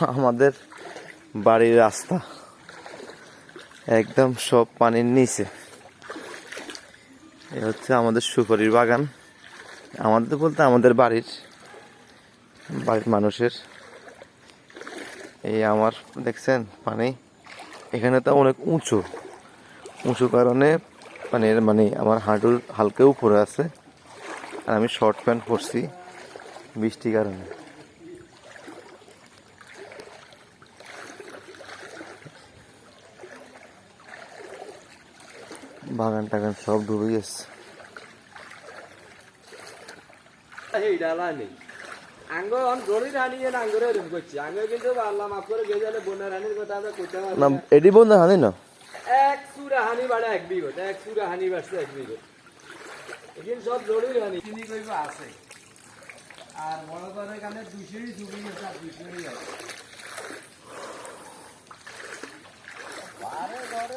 আমাদের বাড়ির রাস্তা। একদম সব পানির নিচে। এ হচ্ছে আমাদের সুপারির বাগান। আমাদের বলতে আমাদের বাড়ির বাড়ির মানুষের। এই আমার, দেখছেন, পানি এখানে তো অনেক উঁচু। উঁচু কারণে পানির মানে আমার হাঁটুর হালকা উপরে আছে। আর আমি শর্ট প্যান্ট পরছি বৃষ্টির কারণে। রানীর কথা আমরা কইতে পারি না এডি বন্ধ হানি না? এক সুরা হানি বাড়ে এক বিঘত এক সুরা হানি বাড়ছে এক বিঘত। এখানে সব জড়ির হানি চিনি কইব আছে। আর বড় করে কানে দুশোই আছে আর দুশোই আছে।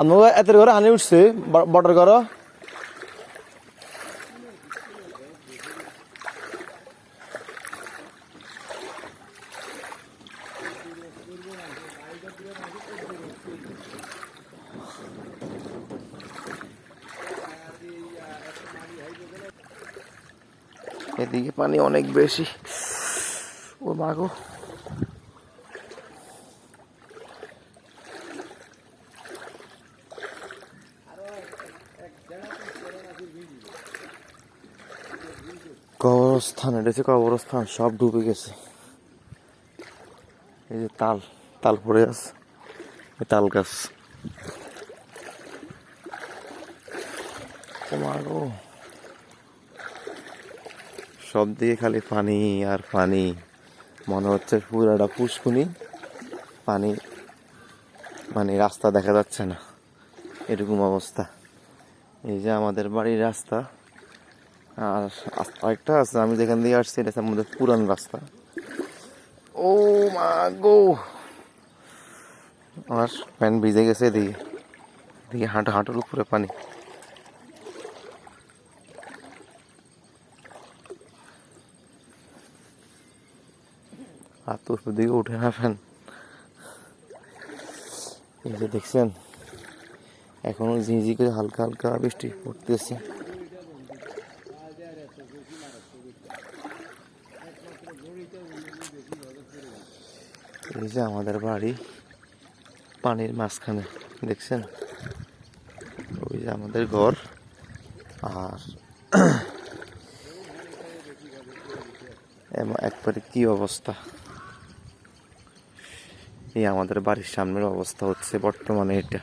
আমরা এত করে হানি উঠছে বর্ডার করো এদিকে পানি অনেক বেশি। ও মাগো কবরস্থান, এটা হচ্ছে কবরস্থান, সব ডুবে গেছে। এই যে তাল তাল পড়ে আছে তাল গাছ। সব দিকে খালি পানি আর পানি। মনে হচ্ছে পুরাটা পুষ্কুনি। পানি মানে রাস্তা দেখা যাচ্ছে না। এরকম অবস্থা। এই যে আমাদের বাড়ির রাস্তা। আর আরেকটা আছে, আমি যেখান দিয়ে আসছি, এটা আমাদের পুরান রাস্তা। ও মা গো! আমার প্যান্ট ভিজে গেছে এদিকে। এদিকে হাঁটু হাঁটুর উপরে পানি। আর তো দিকে উঠে না ফ্যান এই যে দেখছেন, এখনও ঝিঁঝি করে হালকা হালকা বৃষ্টি পড়তেছে। এই যে আমাদের বাড়ি, পানির মাঝখানে, দেখছেন? ওই যে আমাদের ঘর, আর একবারে কি অবস্থা? এই আমাদের বাড়ির সামনের অবস্থা হচ্ছে বর্তমানে এটা।